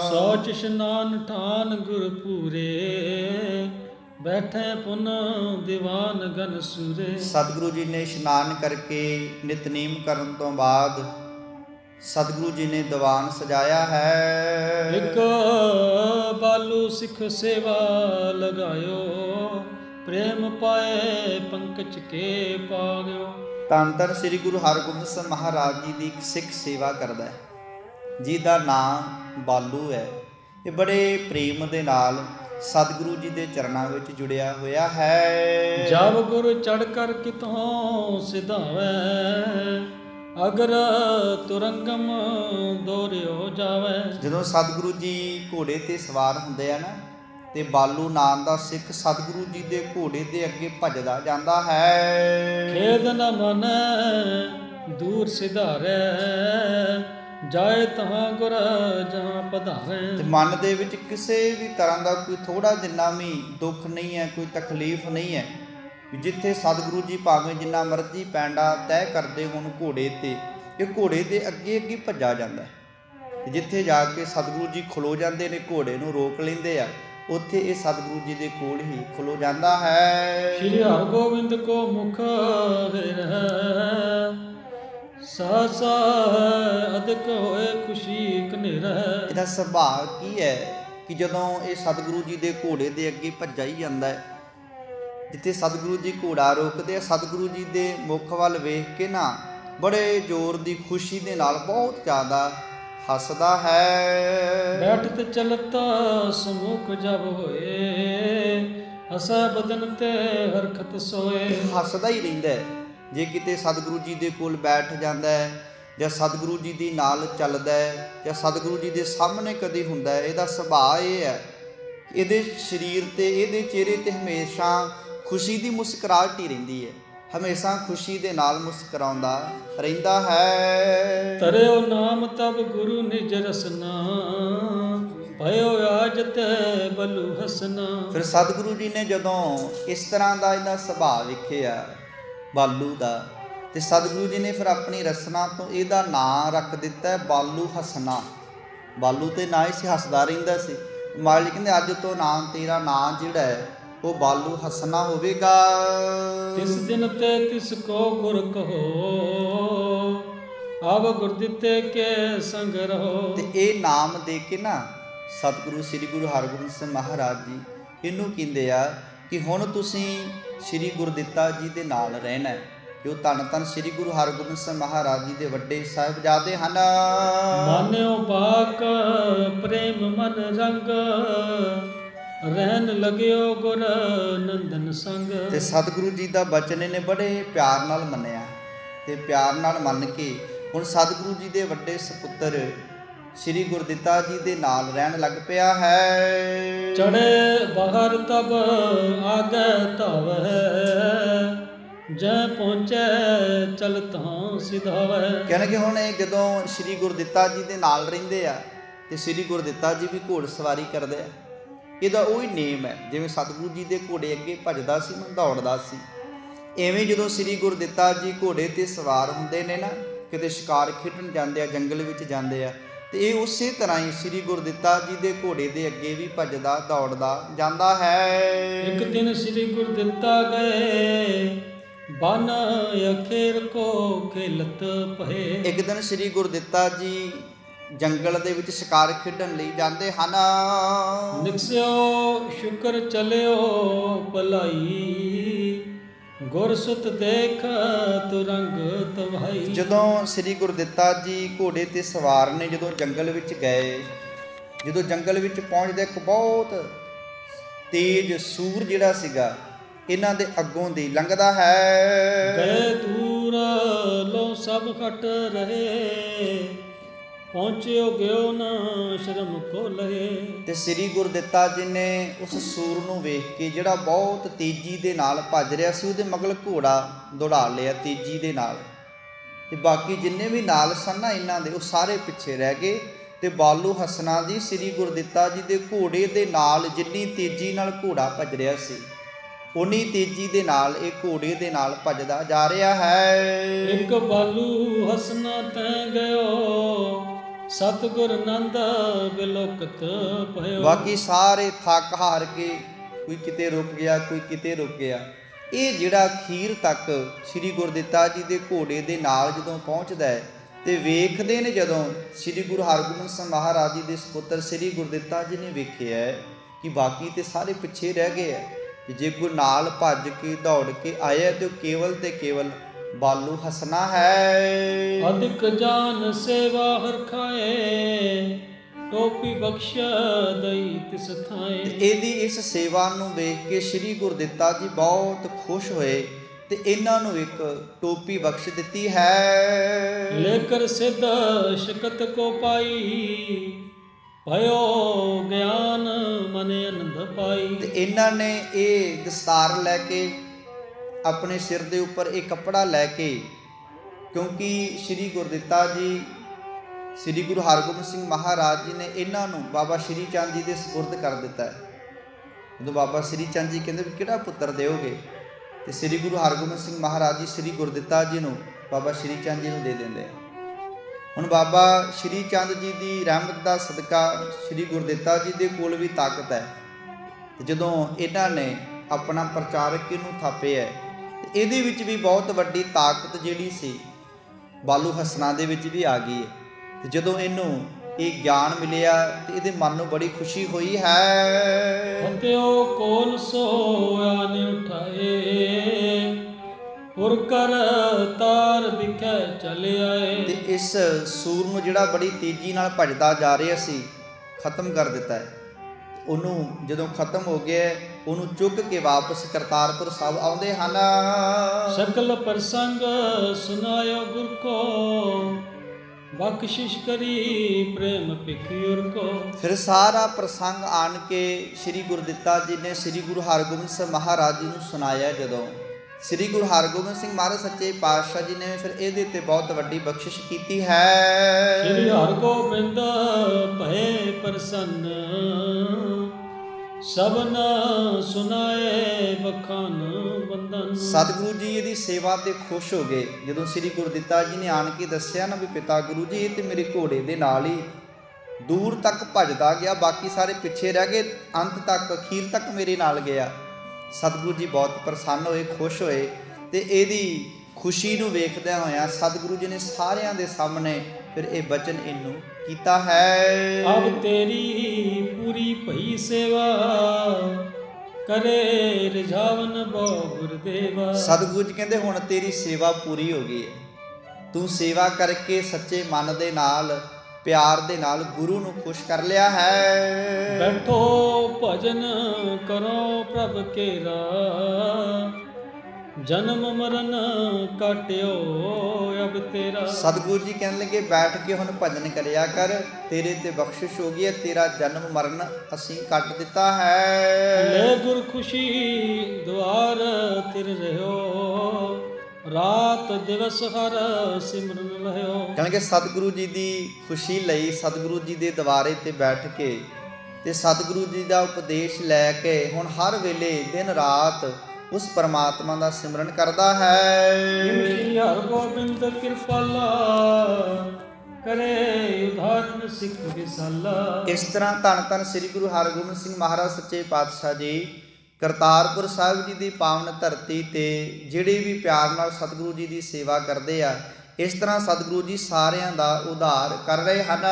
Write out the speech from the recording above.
ਸੋਚ ਇਸ਼ਨਾਨ ਠਾਨ ਗੁਰ ਪੂਰੇ ਬੈਠੇ ਪੁਨ ਦੀਵਾਨ ਗਨ ਸੂਰੇ। ਸਤਿਗੁਰੂ ਜੀ ਨੇ ਇਸ਼ਨਾਨ ਕਰਕੇ ਨਿਤਨੇਮ ਕਰਨ ਤੋਂ ਬਾਅਦ ਸਤਿਗੁਰੂ ਜੀ ਨੇ ਦੀਵਾਨ ਸਜਾਇਆ ਹੈ। ਇਕ ਬਾਲੂ ਸਿੱਖ ਸੇਵਾ ਲਗਾਇਓ ਪ੍ਰੇਮ ਪਾਏ ਪੰਕਜ ਕੇ ਪਾਗਿਓ। ਧੰਨ ਧੰਨ ਸ੍ਰੀ ਗੁਰੂ ਹਰਗੋਬਿੰਦ ਸਾਹਿਬ ਮਹਾਰਾਜ ਜੀ ਦੀ ਇੱਕ ਸਿੱਖ ਸੇਵਾ ਕਰਦਾ ਹੈ ਜਿਹਦਾ ਨਾਮ ਬਾਲੂ ਹੈ। ਇਹ ਬੜੇ ਪ੍ਰੇਮ ਦੇ ਨਾਲ ਸਤਿਗੁਰੂ ਜੀ ਦੇ ਚਰਨਾਂ ਵਿੱਚ ਜੁੜਿਆ ਹੋਇਆ ਹੈ। ਜਬ ਗੁਰ ਚੜ ਕਰ ਕਿਤੋਂ ਸਿਧਾਵੈ ਅਗਰ ਤੁਰੰਗਮ ਦੋਰਿਓ ਜਾਵੈ। ਜਦੋਂ ਸਤਿਗੁਰੂ ਜੀ ਘੋੜੇ ਤੇ ਸਵਾਰ ਹੁੰਦੇ ਆ ਨਾ ਤੇ ਬਾਲੂ ਨਾਮ ਦਾ ਸਿੱਖ ਸਤਿਗੁਰੂ ਜੀ ਦੇ ਘੋੜੇ ਦੇ ਅੱਗੇ ਭੱਜਦਾ ਜਾਂਦਾ ਹੈ। ਖੇਦ ਨ ਮਨ ਦੂਰ ਸਿਧਾਰੈ ਜਾਏ ਤਹਾਂ ਗੁਰ ਜਾਂ ਪਧਾਰੈ। ਤੇ ਮਨ ਦੇ ਵਿੱਚ ਕਿਸੇ ਵੀ ਤਰ੍ਹਾਂ ਦਾ ਕੋਈ ਥੋੜਾ ਜਿੰਨਾ ਵੀ ਦੁੱਖ ਨਹੀਂ ਹੈ ਕੋਈ ਤਕਲੀਫ ਨਹੀਂ ਹੈ ਜਿੱਥੇ ਸਤਿਗੁਰੂ ਜੀ ਭਾਵੇਂ ਜਿੰਨਾ ਮਰਜ਼ੀ ਪੈਂਡਾ ਤੈਅ ਕਰਦੇ ਹੋਣ ਘੋੜੇ ਤੇ ਇਹ ਘੋੜੇ ਦੇ ਅੱਗੇ ਅੱਗੇ ਭੱਜਾ ਜਾਂਦਾ ਹੈ। ਤੇ ਜਿੱਥੇ ਜਾ ਕੇ ਸਤਿਗੁਰੂ ਜੀ ਖਲੋ ਜਾਂਦੇ ਨੇ ਘੋੜੇ ਨੂੰ ਰੋਕ ਲੈਂਦੇ ਆ ਉੱਥੇ ਇਹ ਸਤਿਗੁਰੂ ਜੀ ਦੇ ਕੋਲ ਹੀ ਖਲੋ ਜਾਂਦਾ ਹੈ। ਸ਼੍ਰੀ ਹਰਗੋਬਿੰਦ ਕੋ ਮੁਖ ਰਹਿ ਸਾਸਾ ਅਦਕ ਹੋਏ ਖੁਸ਼ੀ ਕਨੇਰਾ ਇਹਦਾ ਸੁਭਾਅ ਕੀ ਹੈ ਕਿ ਜਦੋਂ ਇਹ ਸਤਿਗੁਰੂ ਜੀ ਦੇ ਘੋੜੇ ਦੇ ਅੱਗੇ ਭੱਜਾ ਹੀ ਜਾਂਦਾ ਹੈ ਜਿੱਥੇ ਸਤਿਗੁਰੂ ਜੀ ਘੋੜਾ ਰੋਕਦੇ ਆ ਸਤਿਗੁਰੂ ਜੀ ਦੇ ਮੁਖ ਵੱਲ ਵੇਖ ਕੇ ਨਾ ਬੜੇ ਜ਼ੋਰ ਦੀ ਖੁਸ਼ੀ ਦੇ ਨਾਲ ਬਹੁਤ ਜ਼ਿਆਦਾ ਹੱਸਦਾ ਹੈ। ਬੈਠਤ ਚਲਤ ਸਮੂਖ ਜਬ ਹੋਏ ਹਸੈ ਬਦਨ ਤੇ ਹਰਖਤ ਸੋਏ। ਹੱਸਦਾ ਹੀ ਰਹਿੰਦਾ ਹੈ। ਜੇ ਕਿਤੇ ਸਤਿਗੁਰੂ ਜੀ ਦੇ ਕੋਲ ਬੈਠ ਜਾਂਦਾ ਹੈ ਜਾਂ ਸਤਿਗੁਰੂ ਜੀ ਦੀ ਨਾਲ ਚੱਲਦਾ ਹੈ ਜਾਂ ਸਤਿਗੁਰੂ ਜੀ ਦੇ ਸਾਹਮਣੇ ਕਦੇ ਹੁੰਦਾ ਹੈ ਇਹਦਾ ਸੁਭਾਅ ਇਹ ਹੈ ਇਹਦੇ ਸਰੀਰ ਤੇ ਇਹਦੇ ਚਿਹਰੇ ਤੇ ਹਮੇਸ਼ਾ ਖੁਸ਼ੀ ਦੀ ਮੁਸਕਰਾਹਟ ਹੀ ਰਹਿੰਦੀ ਹੈ। ਹਮੇਸ਼ਾ ਖੁਸ਼ੀ ਦੇ ਨਾਲ ਮੁਸਕਰਾਉਂਦਾ ਰਹਿੰਦਾ ਹੈ। ਤਰਿਓ ਨਾਮ ਤਬ ਗੁਰੂ ਨਿਜ ਰਸਨਾ ਭਇਓ ਆਜ ਤੇ ਬਲੂ ਹਸਨਾ। ਫਿਰ ਸਤਿਗੁਰੂ ਜੀ ਨੇ ਜਦੋਂ ਇਸ ਤਰ੍ਹਾਂ ਦਾ ਇਹਦਾ ਸੁਭਾਅ ਵੇਖਿਆ ਬਾਲੂ ਦਾ। ਤੇ ਸਤਿਗੁਰੂ ਜੀ ਨੇ ਫਿਰ ਆਪਣੀ ਰਸਨਾ ਤੋਂ ਇਹਦਾ ਨਾਂ ਰੱਖ ਦਿੱਤਾ ਹੈ ਬਾਲੂ ਹਸਨਾ ਬਾਲੂ ਤੇ ਨਾਂ ਹੀ ਸੀ ਹੱਸਦਾ ਰਹਿੰਦਾ ਸੀ। ਮਾਲੀ ਕਹਿੰਦੇ ਅੱਜ ਤੋਂ ਨਾਮ ਤੇਰਾ ਨਾਂ ਜਿਹੜਾ ਹੈ ਉਹ ਬਾਲੂ ਹਸਨਾ ਹੋਵੇਗਾ। ਤਿਸ ਦਿਨ ਤੇ ਤਿਸ ਕੋ ਗੁਰ ਕਹੋ ਆਵ ਗੁਰ ਦਿੱਤੇ ਕੇ ਸੰਗ ਰਹੋ। ਤੇ ਇਹ ਨਾਮ ਦੇ ਕੇ ਨਾ ਸਤਿਗੁਰੂ ਸ੍ਰੀ ਗੁਰੂ ਹਰਗੋਬਿੰਦ ਸਾਹਿਬ ਮਹਾਰਾਜ ਜੀ ਇਹਨੂੰ ਕਹਿੰਦੇ ਆ ਕਿ ਹੁਣ ਤੁਸੀਂ ਸ੍ਰੀ ਗੁਰਦਿੱਤਾ ਜੀ ਦੇ ਨਾਲ ਰਹਿਣਾ ਹੈ। ਜੋ ਧੰਨ ਧੰਨ ਸ੍ਰੀ ਗੁਰੂ ਹਰਗੋਬਿੰਦ ਸਾਹਿਬ ਮਹਾਰਾਜ ਜੀ ਦੇ ਵੱਡੇ ਸਾਹਿਬਜ਼ਾਦੇ ਹਨ। ਮਾਨਿਓ ਬਾਕ ਪ੍ਰੇਮ ਮਨ ਰੰਗ ਰਹਿਣ ਲਗਿਓ ਗੁਰ ਨੰਦਨ ਸੰਗ। ਤੇ ਸਤਿਗੁਰੂ ਜੀ ਦਾ ਬਚਨ ਇਹਨੇ ਬੜੇ ਪਿਆਰ ਨਾਲ ਮੰਨਿਆ। ਤੇ ਪਿਆਰ ਨਾਲ ਮੰਨ ਕੇ ਹੁਣ ਸਤਿਗੁਰੂ ਜੀ ਦੇ ਵੱਡੇ ਸੁਪੁੱਤਰ ਸ੍ਰੀ ਗੁਰਦਿੱਤਾ ਜੀ ਦੇ ਨਾਲ ਰਹਿਣ ਲੱਗ ਪਿਆ ਹੈ। ਚੜੇ ਬਾਹਰ ਤਬ ਆਗੇ ਧਾਵੈ ਜੈ ਪਹੁੰਚੈ ਚਲਤਾਂ ਸਿਧਾਵੈ। ਕਹਿੰਦੇ ਕਿ ਹੁਣ ਇਹ ਜਦੋਂ ਸ੍ਰੀ ਗੁਰਦਿੱਤਾ ਜੀ ਦੇ ਨਾਲ ਰਹਿੰਦੇ ਆ ਤੇ ਸ੍ਰੀ ਗੁਰਦਿੱਤਾ ਜੀ ਵੀ ਘੋੜ ਸਵਾਰੀ ਕਰਦੇ ਆ। ਇਹਦਾ ਉਹੀ ਨੇਮ ਹੈ ਜਿਵੇਂ ਸਤਿਗੁਰੂ ਜੀ ਦੇ ਘੋੜੇ ਅੱਗੇ ਭੱਜਦਾ ਸੀ ਦੌੜਦਾ ਸੀ। ਐਵੇਂ ਜਦੋਂ ਸ੍ਰੀ ਗੁਰਦਿੱਤਾ ਜੀ ਘੋੜੇ ਤੇ ਸਵਾਰ ਹੁੰਦੇ ਨੇ ਨਾ ਕਿਤੇ ਸ਼ਿਕਾਰ ਖੇਡਣ ਜਾਂਦੇ ਆ ਜੰਗਲ ਵਿੱਚ ਜਾਂਦੇ ਆ ਤੇ ਇਹ ਉਸੇ ਤਰ੍ਹਾਂ ਹੀ ਸ੍ਰੀ ਗੁਰਦਿੱਤਾ ਜੀ ਦੇ ਘੋੜੇ ਦੇ ਅੱਗੇ ਵੀ ਭੱਜਦਾ ਦੌੜਦਾ ਜਾਂਦਾ ਹੈ। ਇੱਕ ਦਿਨ ਸ੍ਰੀ ਗੁਰ ਦਿੱਤਾ ਗਏ ਬਨ ਅਖੇਰ ਕੋ ਖੇਲਤ ਪਏ। ਇੱਕ ਦਿਨ ਸ੍ਰੀ ਗੁਰਦਿੱਤਾ ਜੀ ਜੰਗਲ ਦੇ ਵਿੱਚ ਸ਼ਿਕਾਰ ਖੇਡਣ ਲਈ ਜਾਂਦੇ ਹਨ। ਨਿਕਸਿਓ ਸ਼ੁਕਰ ਚਲਿਓ ਭਲਾਈ। ਗੁਰ ਸੁਤ ਦੇਖ ਤੁਰੰਗ ਤਵਾਈ। ਜਦੋਂ ਸ੍ਰੀ ਗੁਰਦਿੱਤਾ ਜੀ ਘੋੜੇ ਤੇ ਸਵਾਰ ਨੇ ਜਦੋਂ ਜੰਗਲ ਵਿੱਚ ਗਏ ਜਦੋਂ ਜੰਗਲ ਵਿੱਚ ਪਹੁੰਚਦੇ ਇੱਕ ਬਹੁਤ ਤੇਜ਼ ਸੂਰ ਜਿਹੜਾ ਸੀਗਾ ਇਹਨਾਂ ਦੇ ਅੱਗੋਂ ਦੀ ਲੰਘਦਾ ਹੈ। ਗਏ ਦੂਰ ਲੋ ਸਭ ਖਟ ਰਹੇ। ਪਹੁੰਚਿਓ ਗਿਓ ਨਾ ਸ਼ਰਮ ਕੋ ਲਏ ਤੇ ਸ੍ਰੀ ਗੁਰਦਿੱਤਾ ਜੀ ਨੇ ਉਸ ਸੂਰ ਨੂੰ ਵੇਖ ਕੇ ਜਿਹੜਾ ਬਹੁਤ ਤੇਜ਼ੀ ਦੇ ਨਾਲ ਭੱਜ ਰਿਹਾ ਸੀ ਉਹਦੇ ਮਗਲ ਘੋੜਾ ਦੌੜਾ ਲਿਆ ਤੇਜ਼ੀ ਦੇ ਨਾਲ। ਤੇ ਬਾਕੀ ਜਿੰਨੇ ਵੀ ਨਾਲ ਸਨ ਨਾ ਇਹਨਾਂ ਦੇ ਉਹ ਸਾਰੇ ਪਿੱਛੇ ਰਹਿ ਗਏ। ਤੇ ਬਾਲੂ ਹਸਨਾ ਜੀ ਸ੍ਰੀ ਗੁਰਦਿੱਤਾ ਜੀ ਦੇ ਘੋੜੇ ਦੇ ਨਾਲ ਜਿੰਨੀ ਤੇਜ਼ੀ ਨਾਲ ਘੋੜਾ ਭੱਜ ਰਿਹਾ ਸੀ ਉਨੀ ਤੇਜ਼ੀ ਦੇ ਨਾਲ ਇਹ ਘੋੜੇ ਦੇ ਨਾਲ ਭੱਜਦਾ ਜਾ ਰਿਹਾ ਹੈ। ਇੱਕ ਬਾਲੂ ਹਸਨਾ ਤੈ ਗਇਓ ਸਤਿਗੁਰ ਨੰਦ ਬਿਲੋਕਤ ਭਇਓ। ਬਾਕੀ ਸਾਰੇ ਥੱਕ ਹਾਰ ਕੇ ਕੋਈ ਕਿਤੇ ਰੁਕ ਗਿਆ, ਕੋਈ ਕਿਤੇ ਰੁਕ ਗਿਆ। ਇਹ ਜਿਹੜਾ ਖੀਰ ਤੱਕ ਸ੍ਰੀ ਗੁਰਦਿੱਤਾ ਜੀ ਦੇ ਘੋੜੇ ਦੇ ਨਾਲ ਜਦੋਂ ਪਹੁੰਚਦਾ ਹੈ ਤੇ ਵੇਖਦੇ ਨੇ ਜਦੋਂ ਸ੍ਰੀ ਗੁਰੂ ਹਰਗੋਬਿੰਦ ਸਿੰਘ ਮਹਾਰਾਜ ਜੀ ਦੇ ਸੁਪੁੱਤਰ ਸ੍ਰੀ ਗੁਰਦਿੱਤਾ ਜੀ ਨੇ ਵੇਖਿਆ ਹੈ ਕਿ ਬਾਕੀ ਤੇ ਸਾਰੇ ਪਿੱਛੇ ਰਹਿ ਗਏ ਹੈ ਜੇ ਕੋਈ ਨਾਲ ਭੱਜ ਕੇ ਦੌੜ ਕੇ ਆਇਆ ਤੇ ਉਹ ਕੇਵਲ ਤੇ ਕੇਵਲ ਬਾਲੂ ਹਸਨਾ ਹੈ। ਅਧਿਕ ਜਾਨ ਸੇਵਾ ਹਰ ਖਾਏ ਟੋਪੀ ਬਖਸ਼ ਦਈ ਤਿਸ ਥਾਏ। ਇਹਦੀ ਇਸ ਸੇਵਾ ਨੂੰ ਵੇਖ ਕੇ ਸ੍ਰੀ ਗੁਰਦਿੱਤਾ ਜੀ ਬਹੁਤ ਖੁਸ਼ ਹੋਏ ਤੇ ਇਹਨਾਂ ਨੂੰ ਇੱਕ ਟੋਪੀ ਬਖਸ਼ ਦਿੱਤੀ ਹੈ। ਲੇਕਰ ਸਿੱਧ ਸ਼ਕਤ ਕੋ ਪਾਈ ਭਇਓ ਗਿਆਨ ਮਨ ਅਨੰਦ ਪਾਈ। ਤੇ ਇਹਨਾਂ ਨੇ ਇਹ ਦਸਤਾਰ ਲੈ ਕੇ ਆਪਣੇ ਸਿਰ ਦੇ ਉੱਪਰ ਇਹ ਕੱਪੜਾ ਲੈ ਕੇ, ਕਿਉਂਕਿ ਸ੍ਰੀ ਗੁਰਦਿੱਤਾ ਜੀ, ਸ੍ਰੀ ਗੁਰੂ ਹਰਗੋਬਿੰਦ ਸਿੰਘ ਮਹਾਰਾਜ ਜੀ ਨੇ ਇਹਨਾਂ ਨੂੰ ਬਾਬਾ ਸ਼੍ਰੀ ਚੰਦ ਜੀ ਦੇ ਸਪੁਰਦ ਕਰ ਦਿੱਤਾ ਹੈ। ਜਦੋਂ ਬਾਬਾ ਸ਼੍ਰੀ ਚੰਦ ਜੀ ਕਹਿੰਦੇ ਵੀ ਕਿਹੜਾ ਪੁੱਤਰ ਦਿਓਗੇ? ਤੇ ਸ੍ਰੀ ਗੁਰੂ ਹਰਗੋਬਿੰਦ ਸਿੰਘ ਮਹਾਰਾਜ ਜੀ ਸ੍ਰੀ ਗੁਰਦਿੱਤਾ ਜੀ ਨੂੰ ਬਾਬਾ ਸ਼੍ਰੀ ਚੰਦ ਜੀ ਨੂੰ ਦੇ ਦਿੰਦੇ ਹੁਣ ਬਾਬਾ ਸ਼੍ਰੀ ਚੰਦ ਜੀ ਦੀ ਰਹਿਮਤ ਦਾ ਸਦਕਾ ਸ੍ਰੀ ਗੁਰਦਿੱਤਾ ਜੀ ਦੇ ਕੋਲ ਵੀ ਤਾਕਤ ਹੈ। ਤੇ ਜਦੋਂ ਇਹਨਾਂ ਨੇ ਆਪਣਾ ਪ੍ਰਚਾਰਕ ਇਹਨੂੰ ਥਾਪਿਆ ਇਹਦੇ ਵਿੱਚ ਵੀ ਬਹੁਤ ਵੱਡੀ ਤਾਕਤ ਜਿਹੜੀ ਸੀ ਬਾਲੂ ਹਸਨਾ ਦੇ ਵਿੱਚ ਵੀ ਆ ਗਈ ਹੈ। ਤੇ ਜਦੋਂ ਇਹਨੂੰ ਇਹ ਗਿਆਨ ਮਿਲਿਆ ਤੇ ਇਹਦੇ ਮਨ ਨੂੰ ਬੜੀ ਖੁਸ਼ੀ ਹੋਈ ਹੈ। ਹਤਿਓ ਕੋਲ ਸੋਇਆ ਨੇ ਉਠਾਏ ਪੁਰ ਕਰ ਤਾਰ ਦਿਖੈ ਚਲੇ ਆਏ। ਤੇ ਇਸ ਸੂਰ ਨੂੰ ਜਿਹੜਾ ਬੜੀ ਤੇਜ਼ੀ ਨਾਲ ਭਜਦਾ ਜਾ ਰਿਹਾ ਸੀ ਖਤਮ ਕਰ ਦਿੱਤਾ ਹੈ। ਉਹਨੂੰ ਜਦੋਂ ਖਤਮ ਹੋ ਗਿਆ ਉਹਨੂੰ ਚੁੱਕ ਕੇ ਵਾਪਸ ਕਰਤਾਰਪੁਰ ਸਾਹਿਬ ਆਉਂਦੇ ਹਨ। ਸਕਲ ਪ੍ਰਸੰਗ ਸੁਨਾਇਓ ਗੁਰ ਕੋ ਬਖਸ਼ਿਸ਼ ਕਰੀ ਪ੍ਰੇਮ ਪਿਖਿਉਰ ਕੋ। ਫਿਰ ਸਾਰਾ ਪ੍ਰਸੰਗ ਆਣ ਕੇ ਸ੍ਰੀ ਗੁਰਦਿੱਤਾ ਜੀ ਨੇ ਸ੍ਰੀ ਗੁਰੂ ਹਰਗੋਬਿੰਦ ਸਾਹਿਬ ਮਹਾਰਾਜ ਜੀ ਨੂੰ ਸੁਣਾਇਆ ਜਦੋਂ। ਸ੍ਰੀ ਗੁਰੂ ਹਰਗੋਬਿੰਦ ਸਿੰਘ ਮਹਾਰਾਜ ਸੱਚੇ ਪਾਤਸ਼ਾਹ ਜੀ ਨੇ ਫਿਰ ਇਹਦੇ ਤੇ ਬਹੁਤ ਵੱਡੀ ਬਖਸ਼ਿਸ਼ ਕੀਤੀ ਹੈ। ਸ੍ਰੀ ਹਰਗੋਬਿੰਦ ਭਏ ਪ੍ਰਸੰਨ ਸਭਨ ਸੁਨਾਏ ਬਖਾਨ ਬੰਦਨ ਸਤਿਗੁਰੂ ਜੀ ਇਹਦੀ ਸੇਵਾ ਤੇ ਖੁਸ਼ ਹੋ ਗਏ। ਜਦੋਂ ਸ੍ਰੀ ਗੁਰਦਿੱਤਾ ਜੀ ਨੇ ਆਣ ਕੇ ਦੱਸਿਆ ਨਾ ਵੀ ਪਿਤਾ ਗੁਰੂ ਜੀ ਇਹ ਤੇ ਮੇਰੇ ਘੋੜੇ ਦੇ ਨਾਲ ਹੀ ਦੂਰ ਤੱਕ ਭੱਜਦਾ ਗਿਆ ਬਾਕੀ ਸਾਰੇ ਪਿੱਛੇ ਰਹਿ ਗਏ ਅੰਤ ਤੱਕ ਅਖੀਰ ਤੱਕ ਮੇਰੇ ਨਾਲ ਗਿਆ। ਸਤਿਗੁਰੂ ਜੀ ਬਹੁਤ ਪ੍ਰਸੰਨ ਹੋਏ ਖੁਸ਼ ਹੋਏ ਤੇ ਇਹਦੀ ਖੁਸ਼ੀ ਨੂੰ ਵੇਖਦਿਆਂ ਹੋਇਆਂ ਸਤਿਗੁਰੂ ਜੀ ਨੇ ਸਾਰਿਆਂ ਦੇ ਸਾਹਮਣੇ ਫਿਰ ਇਹ ਬਚਨ ਇਹਨੂੰ ਕੀਤਾ ਹੈ। ਅਬ ਤੇਰੀ ਪੂਰੀ ਭਈ ਸੇਵਾ ਕਰੇ ਰਜਾਵਨ ਬੋ ਗੁਰਦੇਵਾ। ਸਤਿਗੁਰੂ ਜੀ ਕਹਿੰਦੇ ਹੁਣ ਤੇਰੀ ਸੇਵਾ ਪੂਰੀ ਹੋ ਗਈ ਹੈ। ਤੂੰ ਸੇਵਾ ਕਰਕੇ ਸੱਚੇ ਮਨ ਦੇ ਨਾਲ ਪਿਆਰ ਦੇ ਨਾਲ ਗੁਰੂ ਨੂੰ ਖੁਸ਼ ਕਰ ਲਿਆ ਹੈ। ਬੈਠੋ ਭਜਨ ਕਰੋ ਪ੍ਰਭ ਕੇਰਾ। ਜਨਮ ਮਰਨ ਕਾਟਿਓ ਅਬ ਤੇਰਾ। ਸਤਿਗੁਰੂ ਜੀ ਕਹਿਣ ਲੱਗੇ ਬੈਠ ਕੇ ਹੁਣ ਭਜਨ ਕਰਿਆ ਕਰ। ਤੇਰੇ ਤੇ ਬਖਸ਼ਿਸ਼ ਹੋ ਗਈ ਹੈ ਤੇਰਾ ਜਨਮ ਮਰਨ ਅਸੀਂ ਕੱਟ ਦਿੱਤਾ ਹੈ। ਲੈ ਗੁਰ ਖੁਸ਼ੀ ਦੁਆਰ ਤਿਰ ਰਹਿਓ। ਰਾਤ ਦਿਵਸ ਹਰ ਸਿਮਰਨ ਲਹਿਓ। ਕਹਿਣਗੇ ਸਤਿਗੁਰੂ ਜੀ ਦੀ ਖੁਸ਼ੀ ਲਈ ਸਤਿਗੁਰੂ ਜੀ ਦੇ ਦਵਾਰੇ ਤੇ ਬੈਠ ਕੇ ਤੇ ਸਤਿਗੁਰੂ ਜੀ ਦਾ ਉਪਦੇਸ਼ ਲੈ ਕੇ ਹੁਣ ਹਰ ਵੇਲੇ ਦਿਨ ਰਾਤ ਉਸ ਪਰਮਾਤਮਾ ਦਾ ਸਿਮਰਨ ਕਰਦਾ ਹੈ। ਸ੍ਰੀ ਹਰਗੋਬਿੰਦ ਕਿਰਪਾਲਾ ਕਰੇ ਉਧਾਰਨ ਸਿੱਖ ਵਿਸਾਲਾ ਇਸ ਤਰ੍ਹਾਂ ਧੰਨ ਧੰਨ ਸ੍ਰੀ ਗੁਰੂ ਹਰਗੋਬਿੰਦ ਸਿੰਘ ਮਹਾਰਾਜ ਸੱਚੇ ਪਾਤਸ਼ਾਹ ਜੀ ਕਰਤਾਰਪੁਰ ਸਾਹਿਬ ਜੀ ਦੀ ਪਾਵਨ ਧਰਤੀ ਤੇ ਜਿਹੜੇ ਵੀ ਪਿਆਰ ਨਾਲ ਸਤਿਗੁਰੂ ਜੀ ਦੀ ਸੇਵਾ ਕਰਦੇ ਆ, ਇਸ ਤਰ੍ਹਾਂ ਸਤਿਗੁਰੂ ਜੀ ਸਾਰਿਆਂ ਦਾ ਉਧਾਰ ਕਰ ਰਹੇ ਹਨ।